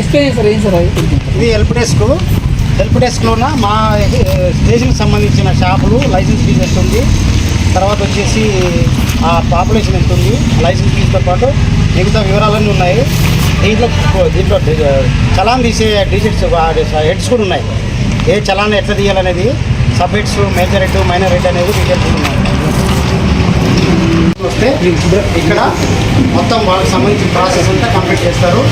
Explain sir ఏం sir ఇది help desk help డెస్క్లోన మా స్టేషన్కి సంబంధించిన షాపులు లైసెన్స్ ఫీజు ఎంత ఉంది? తర్వాత వచ్చేసి ఆ పాపులేషన్ ఎంత ఉంది? లైసెన్స్ ఫీజుతో పాటు మిగతా వివరాలన్నీ ఉన్నాయి. దీంట్లో దీంట్లో చలాన్ తీసే డిజిట్స్ హెడ్స్ కూడా ఉన్నాయి. ఏ చలాన్ ఎట్లా తీయాలనేది? Sub heads major head minor head అనేది డీటెయిల్స్ ఉన్నాయి. వస్తే ఇక్కడ మొత్తం వాళ్ళకి సంబంధించిన ప్రాసెస్ అంతా కంప్లీట్ చేస్తారు.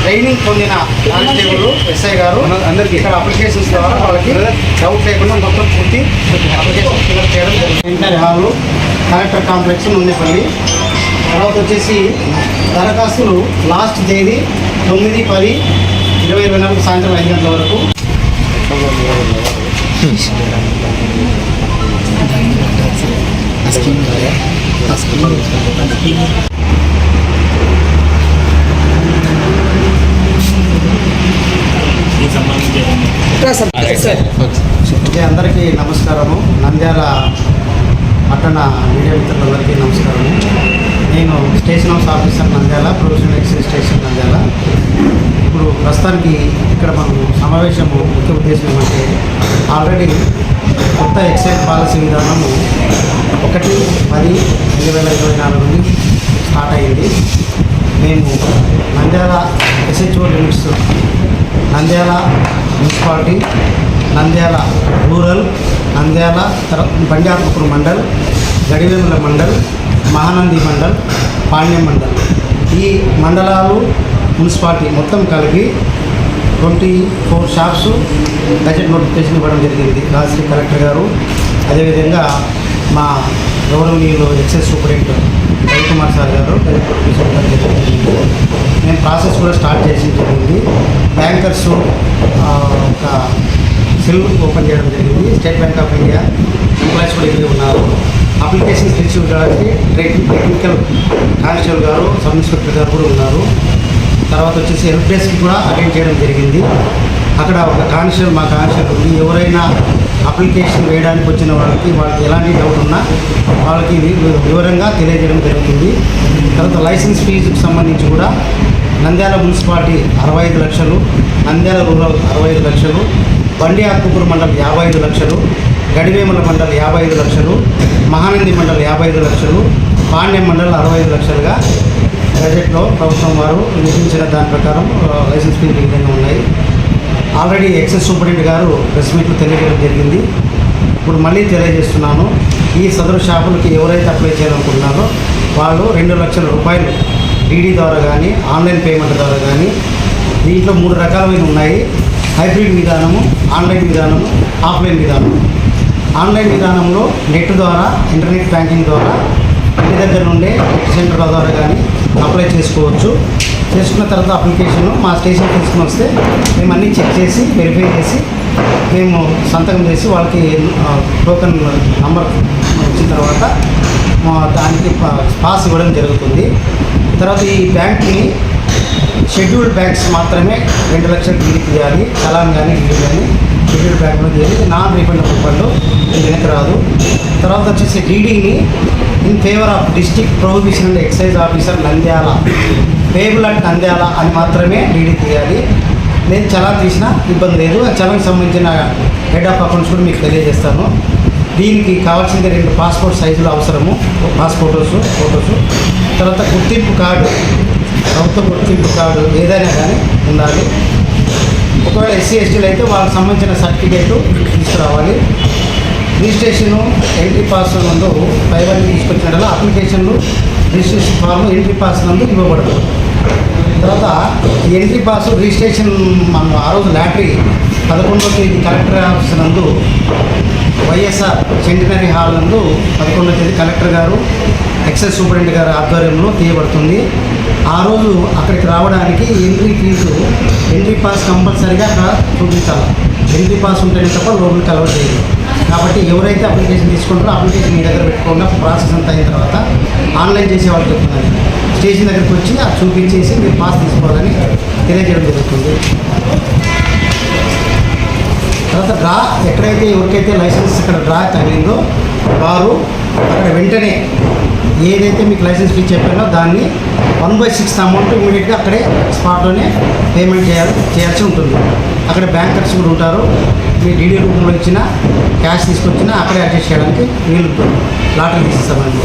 ట్రైనింగ్ పొందిన కానిస్టేబుల్ ఎస్ఐ గారు అందరికీ. ఇక్కడ అప్లికేషన్స్ ద్వారా వాళ్ళకి డౌట్ లేకుండా మొత్తం పూర్తి అప్లికేషన్ ఫిల్అప్ చేయడం ఇంటర్ హాల్ కలెక్టర్ కాంప్లెక్స్ నుండిపల్లి తర్వాత వచ్చేసి దరఖాస్తులు లాస్ట్ తేదీ తొమ్మిది పది ఇరవై ఇరవై నాలుగు సాయంత్రం ఐదు గంటల వరకు. సార్ ఓకే అందరికీ నమస్కారము. నంద్యాల పట్టణ మీడియా మిత్రులందరికీ నమస్కారము. నేను station house officer Nandyal professional excise station Nandyal. ఇప్పుడు ప్రస్తుతానికి ఇక్కడ మనం సమావేశము ముఖ్య ఉద్దేశం ఏమంటే ఆల్రెడీ కొత్త ఎక్సైజ్ పాలసీ విధానము ఒకటి పది రెండు వేల ఇరవై నాలుగు నుండి స్టార్ట్ అయింది. మేము Nandyal SHO limits Nandyal municipality Nandyal rural Nandyal తర బండిఆత్మకూరు మండల్ గడివేముల మండల్ మహానంది మండల్ పాణ్యం మండల్. ఈ మండలాలు మున్సిపాలిటీ మొత్తం కలిపి twenty four shops budget notification ఇవ్వడం జరిగింది. రాజశ్రీ కలెక్టర్ గారు. అదేవిధంగా మా గౌరవనీయులు ఎక్సైజ్ సూపరింటెండెంట్ రవికుమార్ సార్ గారు జరిగింది. ప్రాసెస్ కూడా స్టార్ట్ చేసి జరిగింది. బ్యాంకర్స్ ఒక సెల్ ఓపెన్ చేయడం జరిగింది. State Bank of India employees కూడా ఇక్కడ ఉన్నారు. అప్లికేషన్స్ రిసీవ్ చేయడానికి టెక్నికల్ కానిస్టేబుల్ గారు సబ్ ఇన్స్పెక్టర్ గారు కూడా ఉన్నారు. తర్వాత వచ్చేసి హెల్ప్ డెస్క్ కూడా అటెండ్ చేయడం జరిగింది. అక్కడ ఒక కానిస్టేబుల్ మా కానిస్టేబుల్ ఉంది ఎవరైనా అప్లికేషన్ వేయడానికి వచ్చిన వాళ్ళకి వాళ్ళకి ఎలాంటి డౌట్ ఉన్నా వాళ్ళకి వివరంగా తెలియజేయడం జరుగుతుంది. తర్వాత లైసెన్స్ ఫీజుకి సంబంధించి కూడా నంద్యాల మున్సిపాలిటీ అరవై ఐదు లక్షలు నంద్యాల రూరల్ అరవై ఐదు లక్షలు బండి ఆత్మకూరు మండలం యాభై ఐదు లక్షలు గడివేముల మండలం యాభై ఐదు లక్షలు మహానంది మండలం యాభై ఐదు లక్షలు పాండ్యం మండలం అరవై ఐదు లక్షలుగా బడ్జెట్లో ప్రభుత్వం వారు నిర్మించిన దాని ప్రకారం లైసెన్స్ ఫీజులు విధంగా ఉన్నాయి. ఆల్రెడీ ఎక్సైజ్ సూపరింటెండెంట్ గారు ప్రెస్ మీట్లు తెలియజేయడం జరిగింది. ఇప్పుడు మళ్ళీ తెలియజేస్తున్నాను ఈ సదరు షాపులకి ఎవరైతే అప్లై చేయాలనుకుంటున్నారో వాళ్ళు రెండు లక్షల రూపాయలు డీడీ ద్వారా కానీ ఆన్లైన్ పేమెంట్ ద్వారా కానీ దీంట్లో మూడు రకాలైన ఉన్నాయి. హైబ్రిడ్ విధానము ఆన్లైన్ విధానము ఆఫ్లైన్ విధానము. ఆన్లైన్ విధానంలో నెట్ ద్వారా ఇంటర్నెట్ బ్యాంకింగ్ ద్వారా ఇంటి దగ్గర నుండే నెట్ సెంటర్ ద్వారా కానీ అప్లై చేసుకోవచ్చు. చేసుకున్న తర్వాత అప్లికేషన్ మా స్టేషన్ తీసుకుని వస్తే మేము అన్నీ చెక్ చేసి వెరిఫై చేసి మేము సంతకం చేసి వాళ్ళకి టోకెన్ నంబర్ వచ్చిన తర్వాత దానికి పా- పాస్ ఇవ్వడం జరుగుతుంది. తర్వాత ఈ బ్యాంక్ని షెడ్యూల్డ్ బ్యాంక్స్ మాత్రమే రెండు లక్షలు డీడీ తీయాలి. చలాన్ కానీ డీడీ కానీ షెడ్యూల్డ్ బ్యాంక్లో చేయాలి నాన్ రీఫండబుల్ ఫండ్ ఇది వెనక్కి రాదు. తర్వాత వచ్చేసి డీడీని in favour of district prohibition and excise officer Nandyal. Payable and Nandyal అని మాత్రమే డీడీ తీయాలి. నేను చలా తీసినా ఇబ్బంది లేదు. ఆ చలాన్కి సంబంధించిన హెడ్ ఆఫ్ అకౌంట్స్ కూడా మీకు తెలియజేస్తాను. దీనికి కావాల్సింది రెండు పాస్పోర్ట్ సైజులు అవసరము. పాస్పోర్టోస్ ఫోటోస్ తర్వాత గుర్తింపు కార్డు ప్రభుత్వ గుర్తింపు కార్డు ఏదైనా కానీ ఉండాలి. ఒకవేళ ఎస్సీ ఎస్టీలు అయితే వాళ్ళకి సంబంధించిన సర్టిఫికేటు తీసుకురావాలి. రిజిస్ట్రేషను ఎంట్రీ పాస్ నందు పైవన్నీ తీసుకొచ్చినట్ల అప్లికేషన్లు రిజిస్ట్రేషన్ ఫామ్ ఎంట్రీ పాస్ నందు ఇవ్వబడుతుంది తర్వాత ఎంట్రీ పాస్ రిజిస్ట్రేషన్ మనం ఆ రోజు లాటరీ పదకొండవ తేదీ కలెక్టర్ ఆఫీస్ నందు వైఎస్ఆర్ సెంటినరీ హాల్ నందు పదకొండవ తేదీ కలెక్టర్ గారు ఎక్సైజ్ సూపరింటెండెంట్ గారి ఆధ్వర్యంలో తీయబడుతుంది. ఆ రోజు అక్కడికి రావడానికి ఎంట్రీ ఫీజు ఎంట్రీ పాస్ కంపల్సరీగా అక్కడ చూపించాలి. ఎంట్రీ పాస్ ఉంటేనే తప్ప లోపలికి కలవ చేయదు కాబట్టి ఎవరైతే అప్లికేషన్ తీసుకుంటారో అప్లికేషన్ మీ దగ్గర పెట్టుకోకుండా ప్రాసెస్ అంతా అయిన తర్వాత ఆన్లైన్ చేసే వాళ్ళకి చెప్తున్నాను స్టేషన్ దగ్గరికి వచ్చి అది చూపించేసి మీరు పాస్ తీసుకోవాలని తెలియజేయడం జరుగుతుంది. తర్వాత డ్రా ఎక్కడైతే ఎవరికైతే లైసెన్స్ ఇక్కడ డ్రా తగిలిందో వారు అక్కడ వెంటనే ఏదైతే మీకు లైసెన్స్ ఫీ చెప్పారో దాన్ని వన్ బై సిక్స్ అమౌంట్ ఇమీడియట్గా అక్కడే స్పాట్లోనే పేమెంట్ చేయాలి చేయాల్సి ఉంటుంది. అక్కడ బ్యాంకర్స్ కూడా ఉంటారు. మీ డీడీ రూపంలో ఇచ్చిన క్యాష్ తీసుకొచ్చినా అక్కడే అడ్జస్ట్ చేయడానికి వీలుంటుంది లాటరీ తీసేస్తామండి